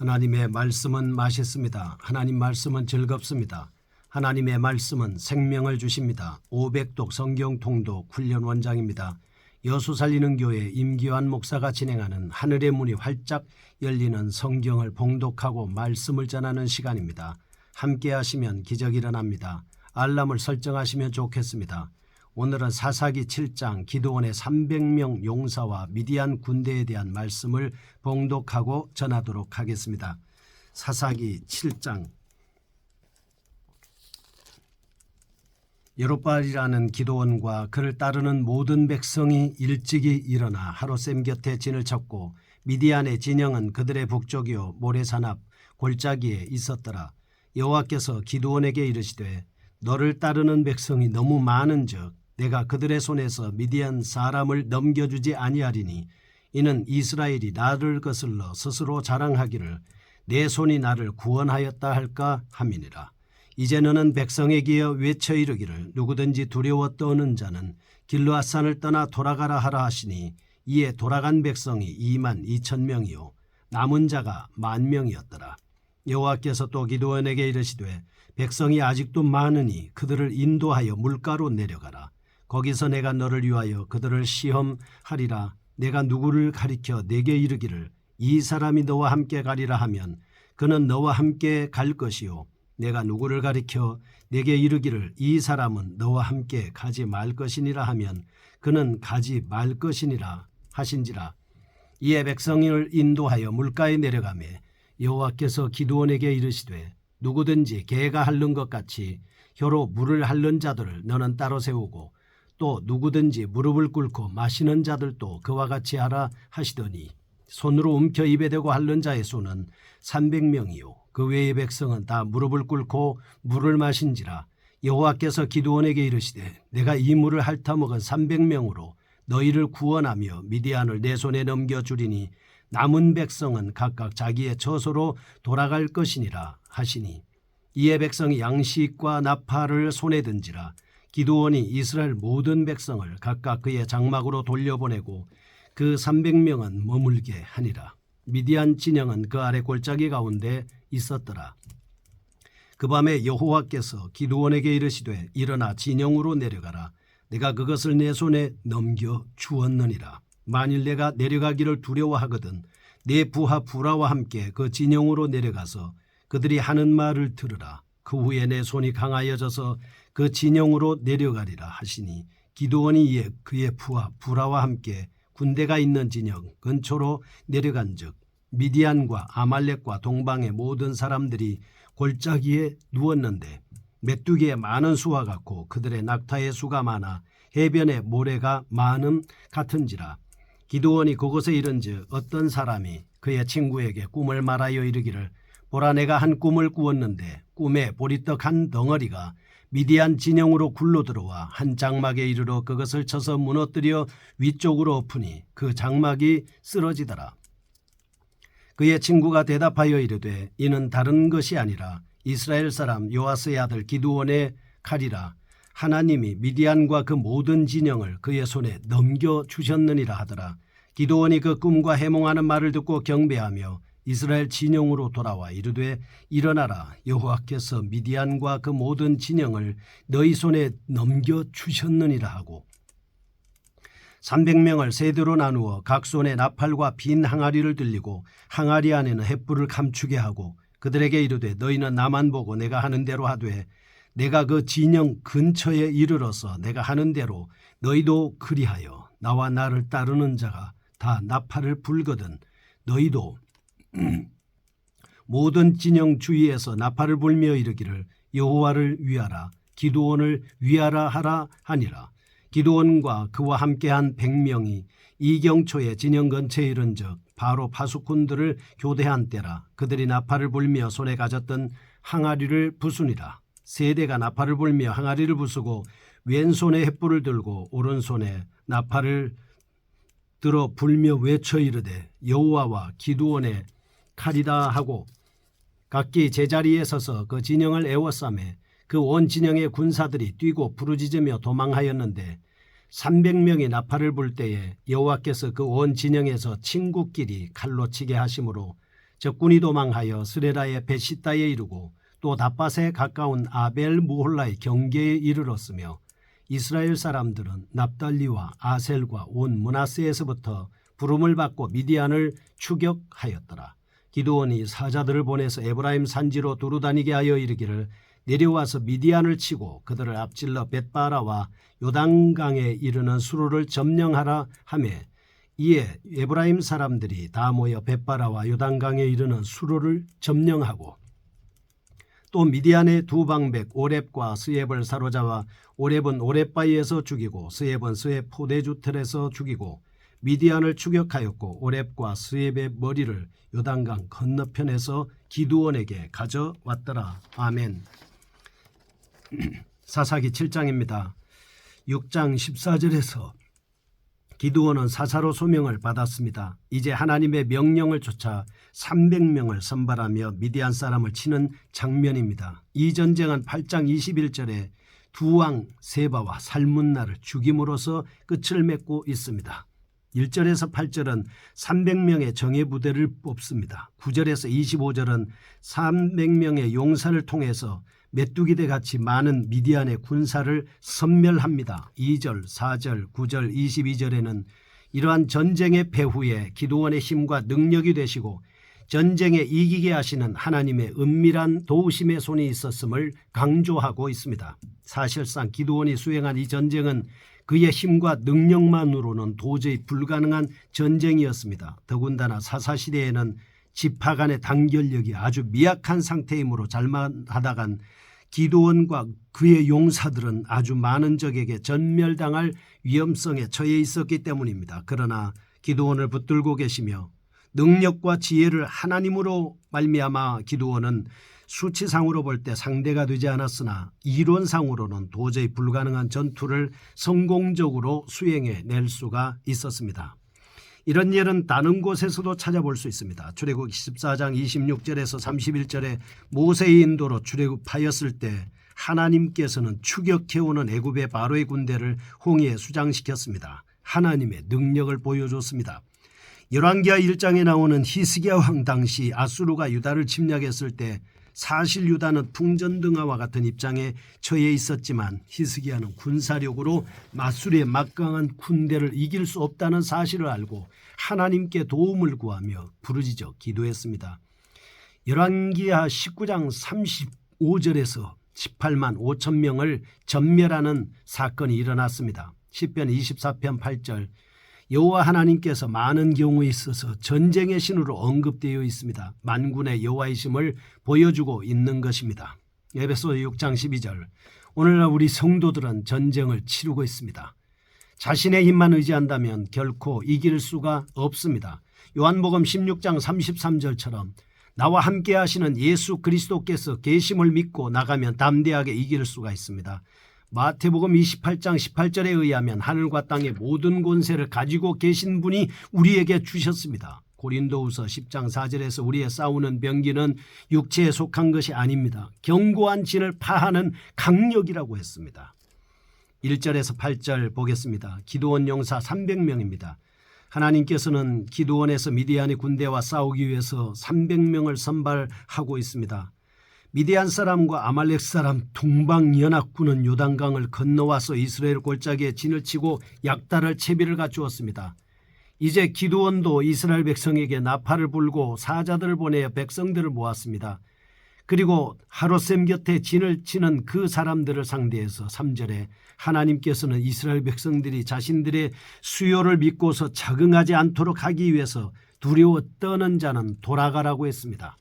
하나님의 말씀은 맛있습니다. 하나님 말씀은 즐겁습니다. 하나님의 말씀은 생명을 주십니다. 500독 성경 통독 훈련 원장입니다. 여수 살리는 교회 임기환 목사가 진행하는 하늘의 문이 활짝 열리는 성경을 봉독하고 말씀을 전하는 시간입니다. 함께 하시면 기적이 일어납니다. 알람을 설정하시면 좋겠습니다. 오늘은 사사기 7장 기도원의 300명 용사와 미디안 군대에 대한 말씀을 봉독하고 전하도록 하겠습니다. 사사기 7장 여롯발이라는 기도원과 그를 따르는 모든 백성이 일찍이 일어나 하루샘 곁에 진을 쳤고 미디안의 진영은 그들의 북쪽이요 모래산 앞 골짜기에 있었더라. 여호와께서 기도원에게 이르시되 너를 따르는 백성이 너무 많은즉 내가 그들의 손에서 미디안 사람을 넘겨주지 아니하리니 이는 이스라엘이 나를 거슬러 스스로 자랑하기를 내 손이 나를 구원하였다 할까 함이니라. 이제 너는 백성에게 외쳐 이르기를 누구든지 두려워 떠는 자는 길르앗산을 떠나 돌아가라 하라 하시니 이에 돌아간 백성이 2만 2천 명이요 남은 자가 만 명이었더라. 여호와께서 또 기도원에게 이르시되 백성이 아직도 많으니 그들을 인도하여 물가로 내려가라. 거기서 내가 너를 위하여 그들을 시험하리라. 내가 누구를 가리켜 내게 이르기를 이 사람이 너와 함께 가리라 하면 그는 너와 함께 갈 것이요 내가 누구를 가리켜 내게 이르기를 이 사람은 너와 함께 가지 말 것이니라 하면 그는 가지 말 것이니라 하신지라 이에 백성을 인도하여 물가에 내려가매 여호와께서 기드온에게 이르시되 누구든지 개가 핥는 것 같이 혀로 물을 핥는 자들을 너는 따로 세우고 또 누구든지 무릎을 꿇고 마시는 자들도 그와 같이 하라 하시더니 손으로 움켜 입에 대고 핥는 자의 수는 300명이요. 그 외의 백성은 다 무릎을 꿇고 물을 마신지라 여호와께서 기드온에게 이르시되 내가 이 물을 핥아 먹은 300명으로 너희를 구원하며 미디안을 내 손에 넘겨 주리니 남은 백성은 각각 자기의 처소로 돌아갈 것이니라 하시니 이에 백성이 양식과 나팔을 손에 든지라 기드온이 이스라엘 모든 백성을 각각 그의 장막으로 돌려보내고 그 300명은 머물게 하니라. 미디안 진영은 그 아래 골짜기 가운데 있었더라. 그 밤에 여호와께서 기드온에게 이르시되 일어나 진영으로 내려가라. 내가 그것을 내 손에 넘겨 주었느니라. 만일 내가 내려가기를 두려워하거든 내 부하 부라와 함께 그 진영으로 내려가서 그들이 하는 말을 들으라. 그 후에 내 손이 강하여져서 그 진영으로 내려가리라 하시니 기도원이 이에 그의 부하 부라와 함께 군대가 있는 진영 근처로 내려간즉 미디안과 아말렉과 동방의 모든 사람들이 골짜기에 누웠는데 메뚜기의 많은 수와 같고 그들의 낙타의 수가 많아 해변의 모래가 많음 같은지라 기도원이 그곳에 이른즉 어떤 사람이 그의 친구에게 꿈을 말하여 이르기를 보라 내가 한 꿈을 꾸었는데 꿈에 보리떡 한 덩어리가 미디안 진영으로 굴러 들어와 한 장막에 이르러 그것을 쳐서 무너뜨려 위쪽으로 엎으니 그 장막이 쓰러지더라. 그의 친구가 대답하여 이르되 이는 다른 것이 아니라 이스라엘 사람 요아스의 아들 기드온의 칼이라 하나님이 미디안과 그 모든 진영을 그의 손에 넘겨 주셨느니라 하더라. 기도원이 그 꿈과 해몽하는 말을 듣고 경배하며 이스라엘 진영으로 돌아와 이르되 일어나라. 여호와께서 미디안과 그 모든 진영을 너희 손에 넘겨 주셨느니라 하고 300명을 세대로 나누어 각 손에 나팔과 빈 항아리를 들리고 항아리 안에는 횃불을 감추게 하고 그들에게 이르되 너희는 나만 보고 내가 하는 대로 하되 내가 그 진영 근처에 이르러서 내가 하는 대로 너희도 그리하여 나와 나를 따르는 자가 다 나팔을 불거든 너희도 모든 진영 주위에서 나팔을 불며 이르기를 여호와를 위하라 기도원을 위하라 하라 하니라. 기도원과 그와 함께한 백명이 이경초의 진영 근처에 이른즉 바로 파수꾼들을 교대한 때라 그들이 나팔을 불며 손에 가졌던 항아리를 부수니라. 세대가 나팔을 불며 항아리를 부수고 왼손에 횃불을 들고 오른손에 나팔을 들어 불며 외쳐 이르되 여호와와 기두원의 칼이다 하고 각기 제자리에 서서 그 진영을 애워싸매 그 온 진영의 군사들이 뛰고 부르짖으며 도망하였는데 300명이 나팔을 불 때에 여호와께서 그 온 진영에서 친구끼리 칼로 치게 하심으로 적군이 도망하여 스레라의 베시다에 이르고 또 다밭에 가까운 아벨 무홀라의 경계에 이르렀으며 이스라엘 사람들은 납달리와 아셀과 온 문하세에서부터 부름을 받고 미디안을 추격하였더라. 기드온이 사자들을 보내서 에브라임 산지로 두루 다니게 하여 이르기를 내려와서 미디안을 치고 그들을 앞질러 벳바라와 요단강에 이르는 수로를 점령하라 하매 이에 에브라임 사람들이 다 모여 벳바라와 요단강에 이르는 수로를 점령하고 또 미디안의 두 방백 오렙과 스엡을 사로잡아 오렙은 오렙바위에서 죽이고 스엡은 스엡 포대주 틀에서 죽이고 미디안을 추격하였고 오렙과 스엡의 머리를 요단강 건너편에서 기두원에게 가져왔더라. 아멘. 사사기 7장입니다. 6장 14절에서 기드온은 사사로 소명을 받았습니다. 이제 하나님의 명령을 쫓아 300명을 선발하며 미디안 사람을 치는 장면입니다. 이 전쟁은 8장 21절에 두 왕 세바와 살문나를 죽임으로써 끝을 맺고 있습니다. 1절에서 8절은 300명의 정예 부대를 뽑습니다. 9절에서 25절은 300명의 용사를 통해서 메뚜기대 같이 많은 미디안의 군사를 섬멸합니다. 2절, 4절, 9절, 22절에는 이러한 전쟁의 배후에 기도원의 힘과 능력이 되시고 전쟁에 이기게 하시는 하나님의 은밀한 도우심의 손이 있었음을 강조하고 있습니다. 사실상 기도원이 수행한 이 전쟁은 그의 힘과 능력만으로는 도저히 불가능한 전쟁이었습니다. 더군다나 사사시대에는 지파 간의 단결력이 아주 미약한 상태이므로 잘만 하다간 기도원과 그의 용사들은 아주 많은 적에게 전멸당할 위험성에 처해 있었기 때문입니다. 그러나 기도원을 붙들고 계시며 능력과 지혜를 하나님으로 말미암아 기도원은 수치상으로 볼 때 상대가 되지 않았으나 이론상으로는 도저히 불가능한 전투를 성공적으로 수행해 낼 수가 있었습니다. 이런 예는 다른 곳에서도 찾아볼 수 있습니다. 출애굽 14장 26절에서 31절에 모세의 인도로 출애굽하였을 때 하나님께서는 추격해오는 애굽의 바로의 군대를 홍해에 수장시켰습니다. 하나님의 능력을 보여줬습니다. 열왕기하 1장에 나오는 히스기야 왕 당시 아수르가 유다를 침략했을 때 사실 유다는 풍전등화와 같은 입장에 처해 있었지만 히스기야는 군사력으로 마술의 막강한 군대를 이길 수 없다는 사실을 알고 하나님께 도움을 구하며 부르짖어 기도했습니다. 열왕기하 19장 35절에서 18만 5천 명을 전멸하는 사건이 일어났습니다. 10편 24편 8절 여호와 하나님께서 많은 경우에 있어서 전쟁의 신으로 언급되어 있습니다. 만군의 여호와이심을 보여주고 있는 것입니다. 에베소 6장 12절 오늘날 우리 성도들은 전쟁을 치르고 있습니다. 자신의 힘만 의지한다면 결코 이길 수가 없습니다. 요한복음 16장 33절처럼 나와 함께 하시는 예수 그리스도께서 계심을 믿고 나가면 담대하게 이길 수가 있습니다. 마태복음 28장 18절에 의하면 하늘과 땅의 모든 권세를 가지고 계신 분이 우리에게 주셨습니다. 고린도후서 10장 4절에서 우리의 싸우는 병기는 육체에 속한 것이 아닙니다. 견고한 진을 파하는 강력이라고 했습니다. 1절에서 8절 보겠습니다. 기도원 용사 300명입니다. 하나님께서는 기도원에서 미디안의 군대와 싸우기 위해서 300명을 선발하고 있습니다. 미디안 사람과 아말렉 사람 동방 연합군은 요단강을 건너와서 이스라엘 골짜기에 진을 치고 약탈할 채비를 갖추었습니다. 이제 기도원도 이스라엘 백성에게 나팔을 불고 사자들을 보내어 백성들을 모았습니다. 그리고 하루샘 곁에 진을 치는 그 사람들을 상대해서 3절에 하나님께서는 이스라엘 백성들이 자신들의 수요를 믿고서 적응하지 않도록 하기 위해서 두려워 떠는 자는 돌아가라고 했습니다.